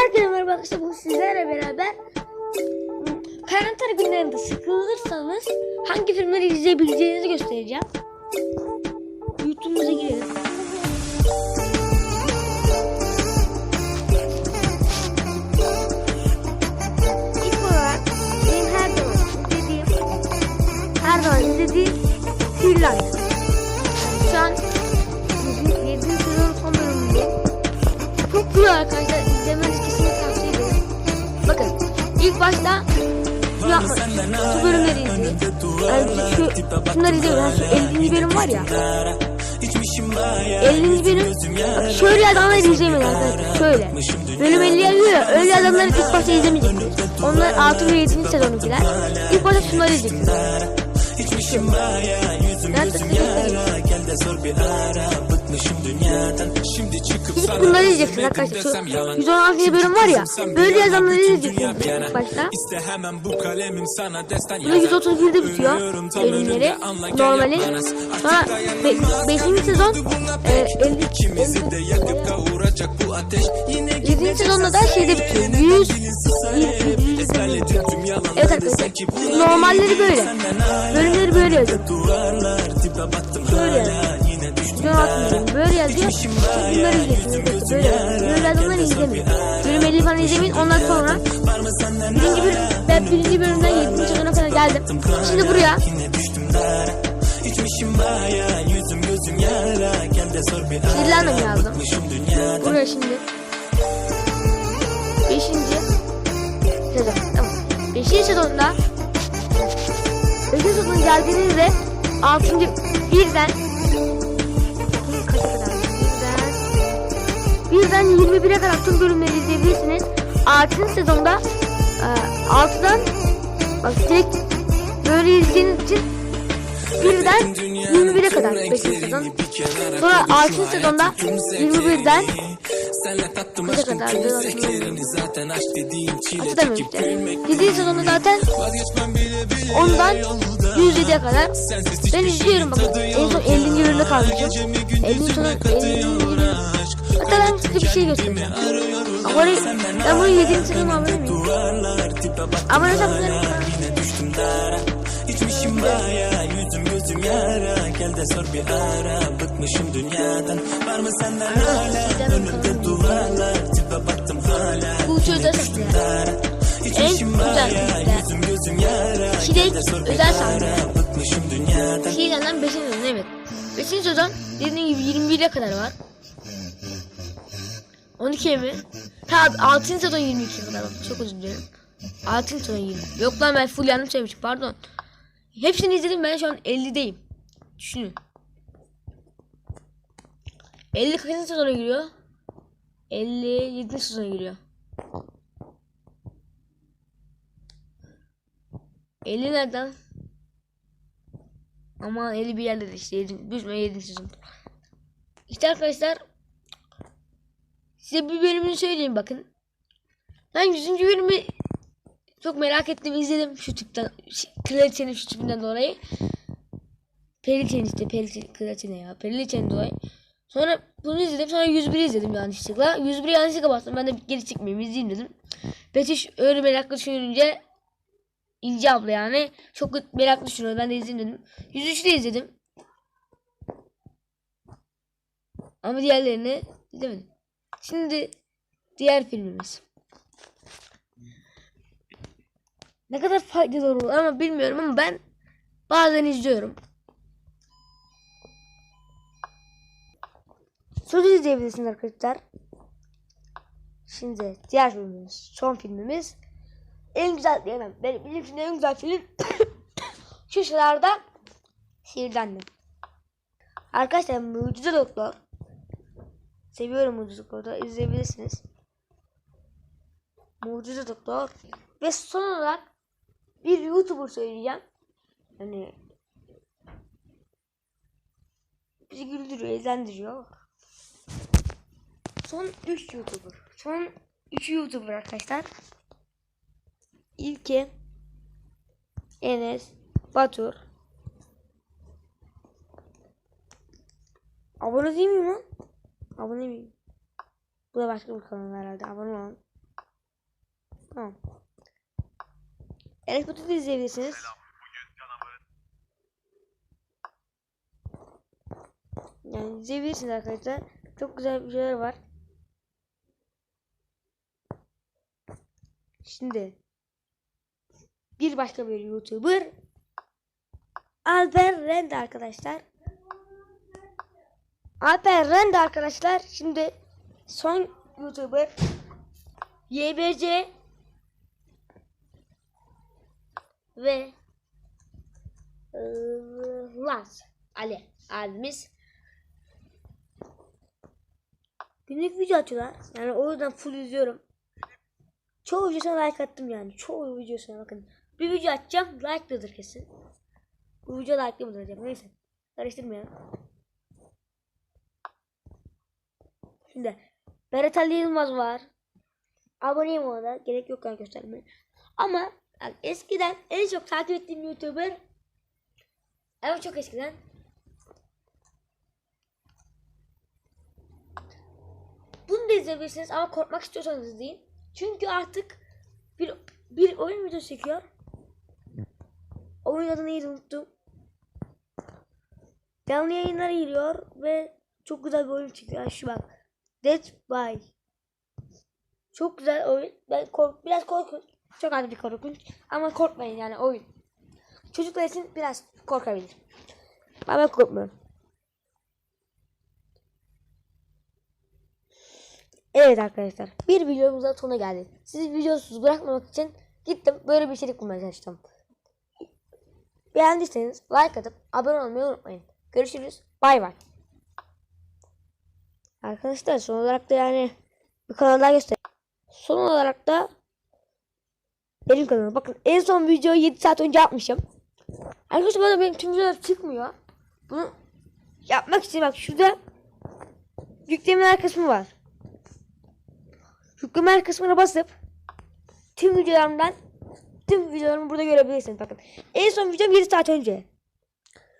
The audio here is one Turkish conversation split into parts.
Herkese merhaba arkadaşlar bu sizlerle beraber karantina günlerinde sıkılırsanız hangi filmleri izleyebileceğinizi göstereceğim. YouTube'umuza girelim. İlk olarak benim her zaman izlediğim her zaman izlediğim Finland. Şu an 7. sezon son. Çok güzel arkadaşlar. İzlemenizi kesinlikle tavsiye ederim. Bakın ilk başta şu yapma, şu bölümleri izleyin. Yani şu, şunları izleyin. Yani şu 50. bölüm var ya. 50. bölüm. Bak şöyle adamları izlemeyin arkadaşlar. Şöyle. Bölüm 50 yazıyor ya. Öyle adamları ilk başta izlemeyeceksiniz. Onlar 6 ve 7. sezonunkiler. İlk başta şunları izleyeceksiniz. Ben de size göstereyim. İlk bunları izleyeceksiniz arkadaşlar. Şu 116. bölüm var ya. Böyle yazanları izleyeceksiniz ilk başta. İşte hemen bu kalemim sana destan Burada 131'de bitiyor bölümleri. Normali. Sonra 5. sezon e, 50, 50 de yakıp kavuracak bu ateş Yine 7. sezonda da şeyde bitiyor. 100 100'de bitiyor. Evet arkadaşlar. Normalleri böyle. Bölümleri böyle yazıyor. Böyle John Watson böyle yazıyor. Bunları izliyorsunuz. Böyle. Böyle adamları izlemeyin. Bölüm 50 falan izlemeyin. Ondan sonra birinci bölüm, ben birinci bölümden 7. sezona kadar geldim. Şimdi buraya İçmişim baya yüzüm gözüm yara Gel de sor bir ara Kirlendim yazdım. Buraya şimdi. Beşinci sezon. Tamam. Beşinci sezonda Beşinci sezon geldiğinizde altıncı birden kaça kadar? Birden birden 21'e kadar tüm bölümleri izleyebilirsiniz. Altıncı sezonda e, altıdan bak direkt böyle izlediğiniz için birden 21'e kadar 5. sezon. Sonra 6. sezonda 21'den Senle tattım aşkın kadar? tüm Biraz zevklerini Zaten aşk dediğim çile çekip gülmek 7. sezonda zaten ondan yolda 107'ye kadar ben izliyorum bakın. En son 50. bölümde kalmışım. Gecemi 50. gündüzüme sezon 50. katıyor bölüm. aşk Hatta ben size bir şey göstereceğim. Abone, ben bunu 7. sezonuma abone miyim? Abone olsam İçmişim baya yüzüm gözüm yara Gel de sor bir ara Bıkmışım dünyadan Var mı senden hala Önümde duvarlar tipe battım hala Bu ya. En güzel. Yüzüm gözüm yara Çilek özel sahne. Bıkmışım dünyadan Şeylerden 5. sezon evet. 5. sezon dediğim gibi 21'e kadar var. 12 mi? Ha 6. sezon 22'ye kadar çok özür dilerim. 6. sezon 20. Yok lan ben full yanlış söylemişim pardon. Hepsini izledim ben şu an 50'deyim. Düşünün. 50 kaçıncı sezona giriyor? 57. sezona giriyor. 50 nereden? Aman 50 bir yerde de işte 7. Büyük 7. sezon. İşte arkadaşlar size bir bölümünü söyleyeyim bakın. Ben 100. bölümü çok merak ettim izledim şu tipten kraliçenin şu tipinden dolayı. Periliçenin işte periliçe kraliçe ne ya periliçenin dolayı. Sonra bunu izledim sonra 101 izledim yanlışlıkla. 101 yanlışlıkla bastım ben de geri çıkmayayım izleyeyim dedim. Betüş öyle meraklı düşününce İnce abla yani. Çok meraklı düşünüyor. Ben de izleyeyim dedim. 103'te izledim. Ama diğerlerini izlemedim. Şimdi diğer filmimiz. Ne kadar faydalı olur ama bilmiyorum ama ben bazen izliyorum. Söz izleyebilirsiniz arkadaşlar. Şimdi diğer filmimiz, son filmimiz en güzel diyemem. Benim, benim için en güzel film şu sıralarda Sihirlendim. Arkadaşlar Mucize Doktor Seviyorum Mucize Doktor'u izleyebilirsiniz. Mucize Doktor ve son olarak bir YouTuber söyleyeceğim. Hani bizi güldürüyor, eğlendiriyor. Son 3 YouTuber. Son 3 YouTuber arkadaşlar. İlki Enes Batur Abone değil miyim lan? Abone miyim? Bu da başka bir kanal herhalde. Abone olun. Tamam. Enes Batur'u da izleyebilirsiniz. Yani izleyebilirsiniz arkadaşlar. Çok güzel videolar var. Şimdi bir başka bir YouTuber Alper Rend arkadaşlar. Alper Rend arkadaşlar. Şimdi son YouTuber YBC ve ıı, Laz Ali abimiz günlük video atıyorlar. Yani o yüzden full izliyorum. Çoğu videosuna like attım yani. Çoğu videosuna bakın. Bir video atacağım. Like'lıdır kesin. Bu video like'lı mıdır acaba? Neyse. Karıştırmayalım. Şimdi Berat Ali Yılmaz var. Aboneyim ona da. Gerek yok yani göstermeye. Ama yani eskiden en çok takip ettiğim YouTuber ama çok eskiden Bunu da izleyebilirsiniz ama korkmak istiyorsanız izleyin. Çünkü artık bir bir oyun videosu çekiyor. Oyun adını neydi unuttum. Canlı yayınlara giriyor ve çok güzel bir oyun çekiyor. Ha, Şu bak. Dead by. Çok güzel oyun. Ben kork biraz korkunç. Çok az bir korkunç. Ama korkmayın yani oyun. Çocuklar için biraz korkabilir. Ama ben korkmuyorum. Evet arkadaşlar. Bir videomuzda sonuna geldik. Sizi videosuz bırakmamak için gittim böyle bir içerik bulmaya çalıştım. Beğendiyseniz like atıp abone olmayı unutmayın. Görüşürüz. Bay bay. Arkadaşlar son olarak da yani bir kanal daha göster. Son olarak da benim kanalım. Bakın en son videoyu 7 saat önce yapmışım. Arkadaşlar bana benim tüm videolar çıkmıyor. Bunu yapmak için bak şurada yüklemeler kısmı var. Yüklemeler kısmına basıp tüm videolarımdan tüm videolarımı burada görebilirsiniz. Bakın en son videom 7 saat önce.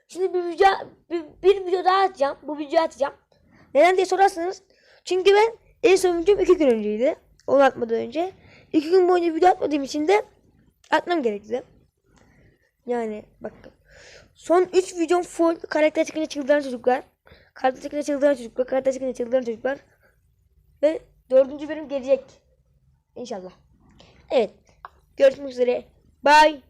Şimdi bir video bir, bir video daha atacağım. Bu videoyu atacağım. Neden diye sorarsanız çünkü ben en son videom 2 gün önceydi. Onu atmadan önce. 2 gün boyunca video atmadığım için de atmam gerekti. Yani bakın. Son 3 videom full karakter çıkınca çıldıran çocuklar. Karakter çıkınca çıldıran çocuklar. Karakter çıkınca çıldıran çocuklar. Ve dördüncü bölüm gelecek. İnşallah. Evet. Görüşmek üzere. Bye.